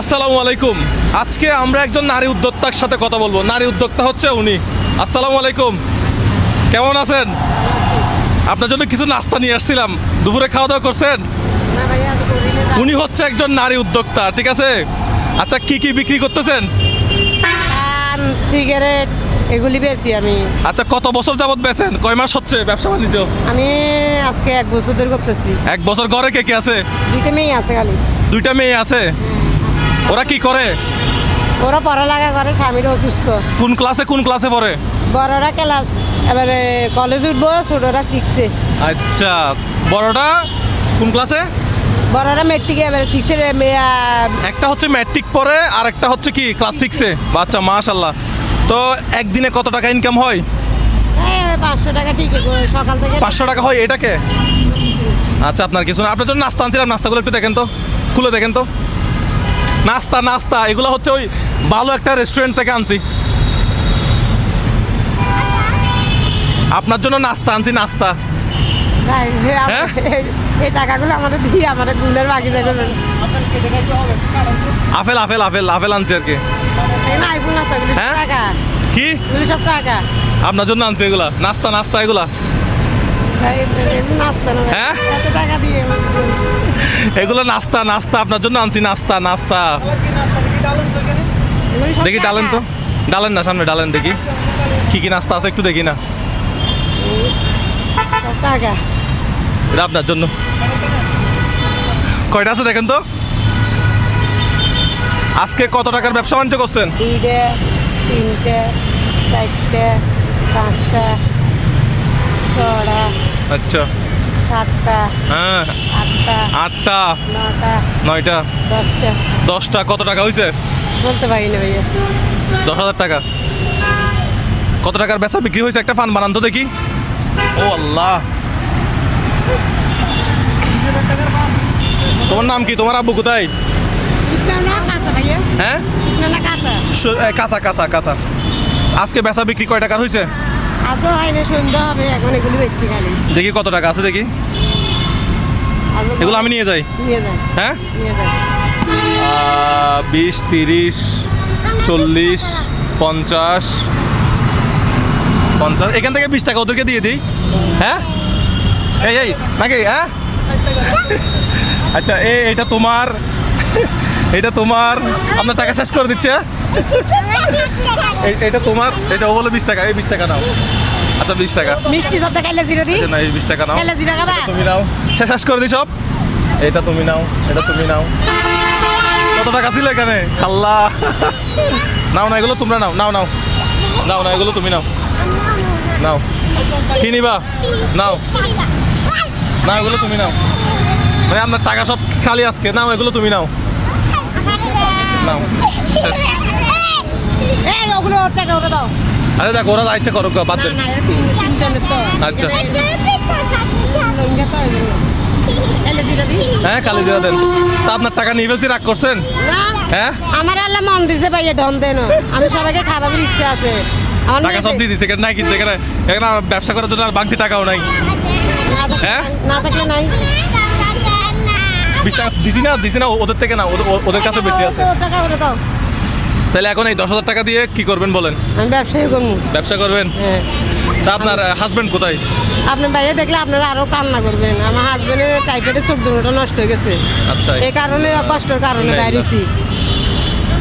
আসসালামু আলাইকুম। আজকে আমরা একজন নারী উদ্যোক্তার সাথে কথা বলব। নারী উদ্যোক্তা হচ্ছে উনি। আসসালামু আলাইকুম। কেমন আছেন? আপনার জন্য কিছু নাস্তা নিয়ে আসছিলাম। দুপুরে খাওয়া দাওয়া করছেন উনি হচ্ছে একজন নারী উদ্যোক্তা ঠিক আছে? আচ্ছা কি কি বিক্রি করতেছেন? সিগারেট এগুলি বেশি আমি। আচ্ছা কত বছর যাবত বেছেন কয় মাস হচ্ছে ব্যবসা বাণিজ্য? আমি আজকে এক বছর ধরে করতেছি। এক বছর ঘরে কে কে আছে? দুইটা মেয়ে আছে খালি। দুইটা মেয়ে আছে। ওরা কি করে? ওরা পড়ালেখা করে স্বামীর অসুস্থ। কোন ক্লাসে কোন ক্লাসে পড়ে? বড়রা ক্লাস এবারে কলেজ উঠবো ছোটরা শিখছে আচ্ছা বড়টা কোন ক্লাসে বড়রা মেট্রিকে এবারে শিখছে একটা হচ্ছে ম্যাট্রিক পড়ে আর একটা হচ্ছে কি ক্লাস সিক্সে বাচ্চা মাশাল্লাহ তো একদিনে কত টাকা ইনকাম হয়? পাঁচশো টাকা ঠিক সকাল থেকে পাঁচশো টাকা হয় এটাকে? আচ্ছা আপনার কিছু না আপনার জন্য নাস্তা আনছিলাম নাস্তাগুলো একটু দেখেন তো। খুলে দেখেন তো। নাস্তা নাস্তা এগুলো হচ্ছে ওই ভালো একটা রেস্টুরেন্ট থেকে আনছি। আপনার জন্য নাস্তা আনছি নাস্তা। হ্যাঁ? এই- টাকাগুলো আমাদের দিয়ে আমাদের গুলের বাগিচা করবেন আপেল আপেল আপেল আপেল আনছি আর কি। হ্যাঁ? কি? আপনার জন্য আনছি এগুলা। নাস্তা নাস্তা এগুলা। হ্যাঁ? এগুলো নাস্তা নাস্তা, আপনার জন্য আনছি নাস্তা নাস্তা। দেখি, ডালেন তো। ডালেন না, সামনে ডালেন দেখি। কি কি নাস্তা আছে একটু দেখি না। আপনার জন্য। কয়টা আছে দেখেন তো? আজকে কত টাকার ব্যবসা বাণিজ্য করছেন? দুইটা, তিনটে, চারটে, পাঁচটা আচ্ছা। সাতটা হ্যাঁ। আটটা আটটা। নটা নয়টা। দশটা। দশটা কত টাকা হয়েছে বলতে পারি না ভাইয়া। দশ হাজার টাকা। কত টাকার বেচা বিক্রি হয়েছে একটা ফান বানান তো দেখি। ও আল্লাহ। তোমার নাম কি? তোমার আব্বু কোথায়? হ্যাঁ? কাঁচা। কাঁচা কাঁচা আজকে বেচা বিক্রি কয় টাকার হয়েছে আজও হয় না সন্ধ্যা হবে এখন এগুলি বেচছি খালি। দেখি কত টাকা আছে দেখি। এগুলো আমি নিয়ে যাই। নিয়ে হ্যাঁ? নিয়ে বিশ তিরিশ চল্লিশ পঞ্চাশ পঞ্চাশ এখান থেকে বিশ টাকা ওদেরকে দিয়ে দিই। হ্যাঁ? এই এই নাকি হ্যাঁ? আচ্ছা এ এটা তোমার। এটা তোমার আপনার টাকা শেষ করে দিচ্ছে হ্যাঁ? এই- এটা তোমার এটা ও বলে বিশ টাকা এই বিশ টাকা নাও। আচ্ছা বিশ টাকা। মিষ্টি সাথে খাইলে জিরে দিই না এই বিশ টাকা নাও। খাইলে জিরা খাবা। তুমি নাও। শেষ শেষ করে দিই সব। এটা তুমি নাও এটা তুমি নাও। কত টাকা ছিল এখানে? আল্লাহ। নাও না এগুলো তোমরা নাও নাও নাও। নাও না এগুলো তুমি নাও। নাও। কি নিবা? নাও। না এগুলো তুমি নাও। মানে আপনার টাকা সব খালি আজকে। নাও এগুলো তুমি নাও। নাও আরে দেখো ওরা ইচ্ছে করো বাদ দেন আচ্ছা। জিরা হ্যাঁ কালি দিয়ে দেন তা আপনার টাকা নিয়ে ফেলছি রাগ করছেন হ্যাঁ আমার আল্লাহ মন দিছে ভাইয়া ধন দেন আমি সবাইকে খাবারের ইচ্ছা আছে টাকা সব দিয়ে এখানে নাই কিন্তু এখানে এখানে ব্যবসা করার জন্য আর বাংতি টাকাও নাই হ্যাঁ? না থাকলে নাই দিছি না দিছি না ওদের থেকে না ওদের- কাছে বেশি আছে। তাহলে এখন এই দশ হাজার টাকা দিয়ে কি করবেন বলেন? আমি ব্যবসায়ী করব। ব্যবসা করবেন? হ্যাঁ। তা আপনার হাজবেন্ড কোথায়? আপনার বাইরে দেখলে আপনারা আরও কান্না করবেন। আমার হাজবেন্ডের টাইফয়েডের চোখ দুটো নষ্ট হয়ে গেছে। আচ্ছা। এই কারণে কষ্টের কারণে বাইরেছি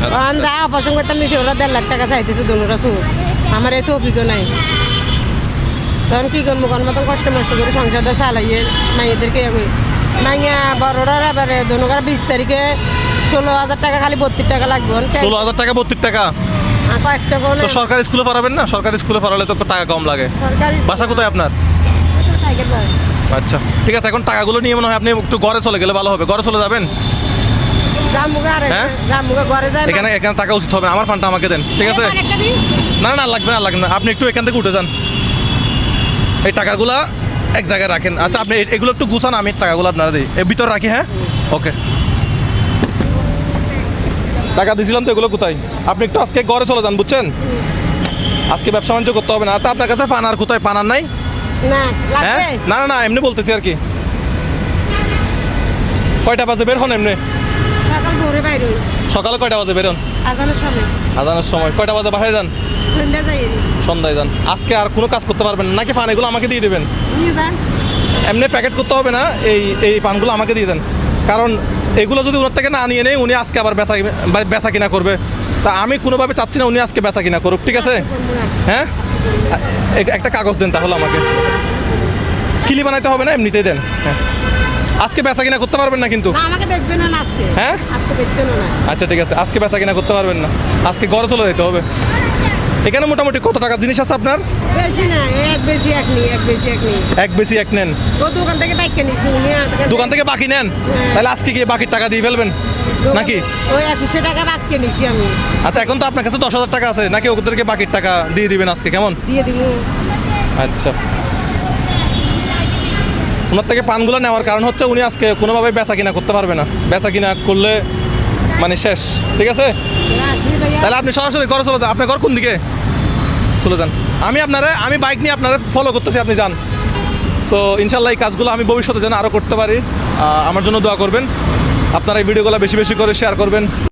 আচ্ছা। আমি যা অপারেশন করতাম নিছি ওরা দেড় লাখ টাকা চাইতেছে দুটা চোখ আমার এত অভিজ্ঞ নাই। তখন কি করব? কোন মতন কষ্ট মষ্ট করে সংসারটা চালাইয়ে মাইয়াদেরকে ইয়ে করি। মাইয়া বড়রা এবারে দনুকার বিশ তারিখে ষোলো হাজার টাকা খালি বত্রিশ টাকা লাগবে। ষোলো হাজার টাকা বত্রিশ টাকা? তো সরকারি স্কুলে পড়াবেন না? সরকারি স্কুলে পড়ালে তো টাকা কম লাগে। বাসা কোথায় আপনার? আচ্ছা ঠিক আছে এখন টাকাগুলো নিয়ে মনে হয় আপনি একটু ঘরে চলে গেলে ভালো হবে। ঘরে চলে যাবেন? হ্যাঁ? এখানে এখানে টাকা উচিত হবে। আমার ফান্ডটা আমাকে দেন ঠিক আছে? না না লাগবে না লাগবে না। আপনি একটু এখান থেকে উঠে যান। এই টাকাগুলা এক জায়গায় রাখেন। আচ্ছা আপনি এগুলো একটু গুছান আমি টাকাগুলো আপনারা দিই। এর ভিতর রাখি হ্যাঁ? ওকে। টাকা দিয়েছিলাম তো এগুলো কোথায়? আপনি একটু আজকে ঘরে চলে যান বুঝছেন? আজকে ব্যবসা বাণিজ্য করতে হবে না। তা আপনার কাছে পানার কোথায়? পানার নাই? না হ্যাঁ? না না না এমনি বলতেছি আর কি। কয়টা বাজে? বের হন এমনি। সকাল ভোরে বাইরে সকালে কয়টা বাজে? বেরোন আজানের সময়। আজানের সময়। কয়টা বাজে? বাসায় যান। সন্ধ্যা যাই সন্ধ্যায় যান। আজকে আর কোনো কাজ করতে পারবেন না। নাকি পান এগুলো আমাকে দিয়ে দেবেন। এমনি প্যাকেট করতে হবে না এই এই পানগুলো আমাকে দিয়ে দেন। কারণ এগুলো যদি ওনার থেকে না নিয়ে নেই উনি আজকে আবার বেচা বেচা কিনা করবে। তা আমি কোনোভাবে চাচ্ছি না উনি আজকে বেচা কিনা করুক ঠিক আছে? হ্যাঁ? একটা কাগজ দেন তাহলে আমাকে। কিলি বানাইতে হবে না এমনিতেই দেন। হ্যাঁ। আজকে বেচা কিনা করতে পারবেন না কিন্তু? হ্যাঁ? আচ্ছা ঠিক আছে। আজকে বেচা কিনা করতে পারবেন না। আজকে ঘরে চলে যেতে হবে। এখানে মোটামুটি কত টাকা জিনিস আছে আপনার? বেশি না এক বেশি এক নেই এক বেশি এক নেই। এক বেশি এক নেন। ও দোকান থেকে বাইক কিনেছি উনি দোকান থেকে বাকি নেন? তাহলে আজকে গিয়ে বাকির টাকা দিয়ে ফেলবেন? নাকি? ওই একুশশো টাকা বাদ কিনেছি আমি। আচ্ছা এখন তো আপনার কাছে দশ হাজার টাকা আছে। নাকি ওদেরকে বাকির টাকা দিয়ে দিবেন আজকে? কেমন? দিয়ে দিব। আচ্ছা। ওনার থেকে পানগুলো নেওয়ার কারণ হচ্ছে উনি আজকে কোনোভাবে বেচা কিনা করতে পারবে না। বেচা কিনা করলে মানে শেষ। ঠিক আছে? তাহলে আপনি সরাসরি ঘরে চলে যান। আপনার ঘর কোন দিকে? চলে যান। আমি আপনারা, আমি বাইক নিয়ে আপনারা ফলো করতেছি, আপনি যান। সো ইনশাল্লাহ এই কাজগুলো আমি ভবিষ্যতে যেন আরও করতে পারি। আমার জন্য দোয়া করবেন। আপনারা এই ভিডিওগুলো বেশি বেশি করে শেয়ার করবেন।